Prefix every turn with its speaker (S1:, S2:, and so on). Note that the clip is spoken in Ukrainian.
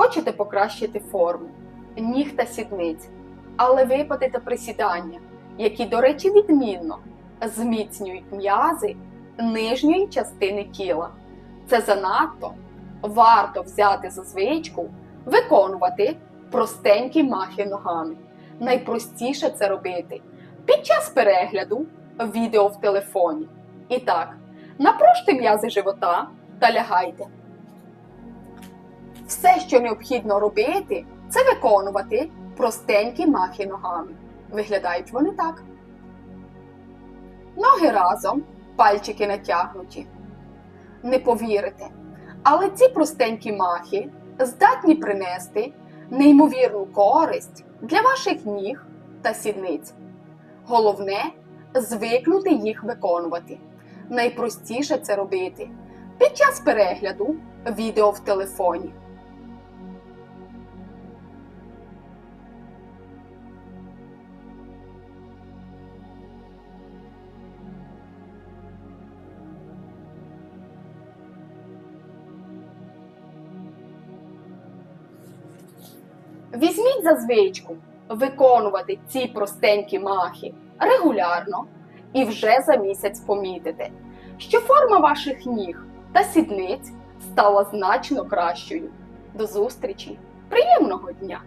S1: Хочете покращити форму, ніг та сідниць, але випадете присідання, які, до речі, відмінно зміцнюють м'язи нижньої частини тіла. Це занадто варто взяти за звичку виконувати простенькі махи ногами. Найпростіше це робити під час перегляду відео в телефоні. І так, напружте м'язи живота та лягайте. Все, що необхідно робити, це виконувати простенькі махи ногами. Виглядають вони так. Ноги разом, пальчики натягнуті. Не повірите, але ці простенькі махи здатні принести неймовірну користь для ваших ніг та сідниць. Головне звикнути їх виконувати. Найпростіше це робити під час перегляду відео в телефоні. Візьміть за звичку виконувати ці простенькі махи регулярно і вже за місяць помітите, що форма ваших ніг та сідниць стала значно кращою. До зустрічі! Приємного дня!